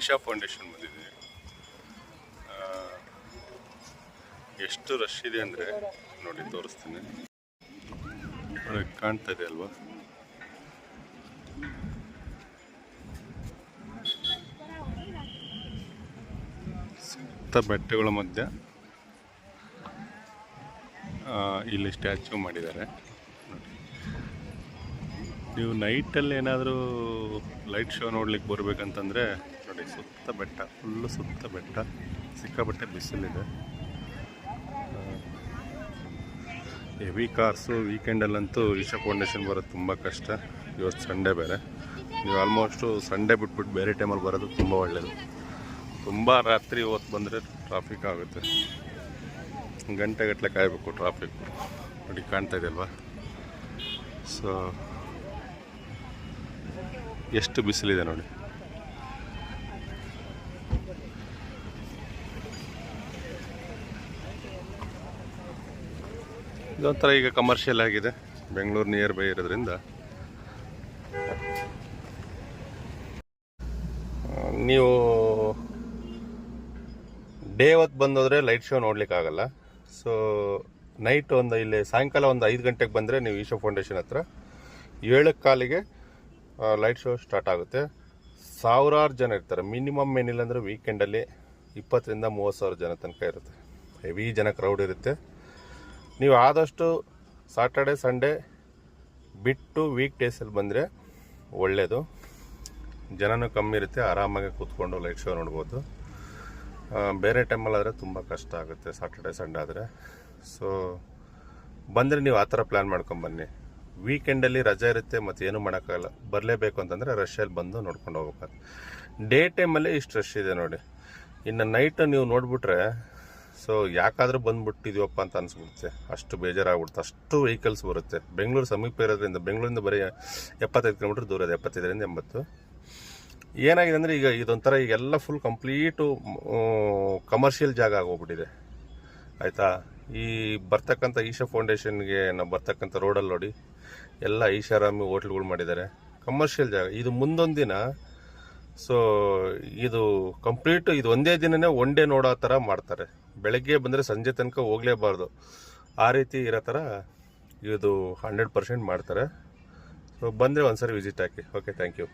Isha foundation ಬಂದಿದೆ ಎಷ್ಟು rush ಇದೆ ಅಂದರೆ ನೋಡಿ, ತೋರಿಸ್ತೀನಿ. ಕಾಣ್ತಾ ಇದೆ ಅಲ್ವಾ? ಸುತ್ತ ಬೆಟ್ಟಗಳ ಮಧ್ಯೆ ಇಲ್ಲಿ ಸ್ಟ್ಯಾಚ್ಯೂ ಮಾಡಿದ್ದಾರೆ. ನೋಡಿ. ನೀವು ನೈಟಲ್ಲಿ ಏನಾದರೂ ಲೈಟ್ ಶೋ ನೋಡ್ಲಿಕ್ಕೆ ಬರಬೇಕಂತಂದರೆ ನೋಡಿ, ಸುತ್ತ ಬೆಟ್ಟ ಫುಲ್ಲು ಸುತ್ತ ಬೆಟ್ಟ ಸಿಕ್ಕಾಬಟ್ಟೆ ಬಿಸಿಲಿದೆ. ಹೆವಿ ಕಾರ್ಸು ವೀಕೆಂಡಲ್ಲಂತೂ ಈಶಾ ಫೌಂಡೇಶನ್ ಬರೋದು ತುಂಬ ಕಷ್ಟ. ಇವತ್ತು ಸಂಡೇ ಬೇರೆ. ನೀವು ಆಲ್ಮೋಸ್ಟು ಸಂಡೇ ಬಿಟ್ಬಿಟ್ಟು ಬೇರೆ ಟೈಮಲ್ಲಿ ಬರೋದು ತುಂಬ ಒಳ್ಳೆಯದು ತುಂಬ ರಾತ್ರಿ ಹೊತ್ತು ಬಂದರೆ ಟ್ರಾಫಿಕ್ ಆಗುತ್ತೆ. ಗಂಟೆಗಟ್ಟಲೆ ಕಾಯಬೇಕು ಟ್ರಾಫಿಕ್ ನೋಡಿ, ಕಾಣ್ತಾ ಇದೆಯಲ್ವಾ? ಸೊ ಎಷ್ಟು ಬಿಸಿಲಿದೆ ನೋಡಿ. ಇದೊಂಥರ ಈಗ ಕಮರ್ಷಿಯಲ್ ಆಗಿದೆ. ಬೆಂಗಳೂರು ನಿಯರ್ ಬೈ ಇರೋದ್ರಿಂದ. ನೀವು ಡೇ ಹೊತ್ತು ಬಂದೋದ್ರೆ ಲೈಟ್ ಶೋ ನೋಡ್ಲಿಕ್ಕೆ ಆಗಲ್ಲ ಸೊ ನೈಟ್ ಒಂದು ಇಲ್ಲಿ ಸಾಯಂಕಾಲ ಒಂದು ಐದು ಗಂಟೆಗೆ ಬಂದರೆ ನೀವು ಈಶೋ ಫೌಂಡೇಶನ್ ಹತ್ರ. ಏಳಕ್ಕೆ ಕಾಲಿಗೆ ಲೈಟ್ ಶೋ ಸ್ಟಾರ್ಟ್ ಆಗುತ್ತೆ. ಸಾವಿರಾರು ಜನ ಇರ್ತಾರೆ. ಮಿನಿಮಮ್ ಏನಿಲ್ಲ ಅಂದರೆ ವೀಕೆಂಡಲ್ಲಿ ಇಪ್ಪತ್ತರಿಂದ ಮೂವತ್ತು ಸಾವಿರ ಜನ ತನಕ ಇರುತ್ತೆ. ಹೆವಿ ಜನ ಕ್ರೌಡ್ ಇರುತ್ತೆ. ನೀವು ಆದಷ್ಟು ಸಾಟರ್ಡೆ ಸಂಡೇ ಬಿಟ್ಟು ವೀಕ್ ಡೇಸಲ್ಲಿ ಬಂದರೆ ಒಳ್ಳೆಯದು ಜನನೂ ಕಮ್ಮಿ ಇರುತ್ತೆ. ಆರಾಮಾಗಿ ಕೂತ್ಕೊಂಡು ಲೈಟ್ ಶೋ ನೋಡ್ಬೋದು. ಬೇರೆ ಟೈಮಲ್ಲಿ ಆದರೆ ತುಂಬ ಕಷ್ಟ ಆಗುತ್ತೆ. ಸಾಟರ್ಡೆ ಸಂಡೇ ಆದರೆ. ಸೊ ಬಂದರೆ ನೀವು ಆ ಥರ ಪ್ಲ್ಯಾನ್ ಮಾಡ್ಕೊಂಬನ್ನಿ ವೀಕೆಂಡಲ್ಲಿ ರಜೆ ಇರುತ್ತೆ ಮತ್ತು ಏನು ಮಾಡೋಕ್ಕಾಗಲ್ಲ. ಬರಲೇಬೇಕು ಅಂತಂದರೆ ಅಲ್ಲಿ ಬಂದು ನೋಡ್ಕೊಂಡು ಹೋಗ್ಬೇಕು. ಡೇ ಟೈಮಲ್ಲೇ ಇಷ್ಟು ರಶ್ ಇದೆ ನೋಡಿ. ಇನ್ನು ನೈಟ್ ನೀವು ನೋಡಿಬಿಟ್ರೆ ಸೊ ಯಾಕಾದರೂ ಬಂದ್ಬಿಟ್ಟಿದ್ವಪ್ಪ ಅಂತ ಅನಿಸ್ಬಿಡುತ್ತೆ. ಅಷ್ಟು ಬೇಜಾರಾಗ್ಬಿಡುತ್ತೆ. ಅಷ್ಟು ವೆಹಿಕಲ್ಸ್ ಬರುತ್ತೆ. ಬೆಂಗಳೂರು ಸಮೀಪ ಇರೋದ್ರಿಂದ, ಬೆಂಗಳೂರಿಂದ ಬರೀ ಎಪ್ಪತ್ತೈದು ಕಿಲೋಮೀಟ್ರ್ ದೂರ ಇದೆ, ಎಪ್ಪತ್ತೈದರಿಂದ ಎಂಬತ್ತು. ಏನಾಗಿದೆ ಅಂದರೆ ಈಗ ಇದೊಂಥರ ಈಗೆಲ್ಲ ಫುಲ್ ಕಂಪ್ಲೀಟು ಕಮರ್ಷಿಯಲ್ ಜಾಗ ಆಗೋಗ್ಬಿಟ್ಟಿದೆ. ಆಯಿತಾ? ಈ ಬರ್ತಕ್ಕಂಥ ಈಶಾ ಫೌಂಡೇಶನ್ಗೆ ನಾವು ಬರ್ತಕ್ಕಂಥ ರೋಡಲ್ಲಿ ನೋಡಿ, ಎಲ್ಲ ಈಶಾರಾಮಿ ಹೋಟ್ಲ್ಗಳು ಮಾಡಿದ್ದಾರೆ. ಕಮರ್ಷಿಯಲ್ ಜಾಗ. ಇದು ಮುಂದೊಂದು ದಿನ ಸೊ ಇದು ಕಂಪ್ಲೀಟ್ ಇದು ಒಂದೇ ದಿನನೇ ಒನ್ ಡೇ ನೋಡೋ ಥರ ಮಾಡ್ತಾರೆ. ಬೆಳಗ್ಗೆ ಬಂದರೆ ಸಂಜೆ ತನಕ ಹೋಗಲೇಬಾರ್ದು. ಆ ರೀತಿ ಇರೋ ಥರ ಇದು ಹಂಡ್ರೆಡ್ ಪರ್ಸೆಂಟ್ ಮಾಡ್ತಾರೆ. ಸೊ ಬಂದರೆ ಒಂದ್ಸರಿ visit hockey. Okay thank you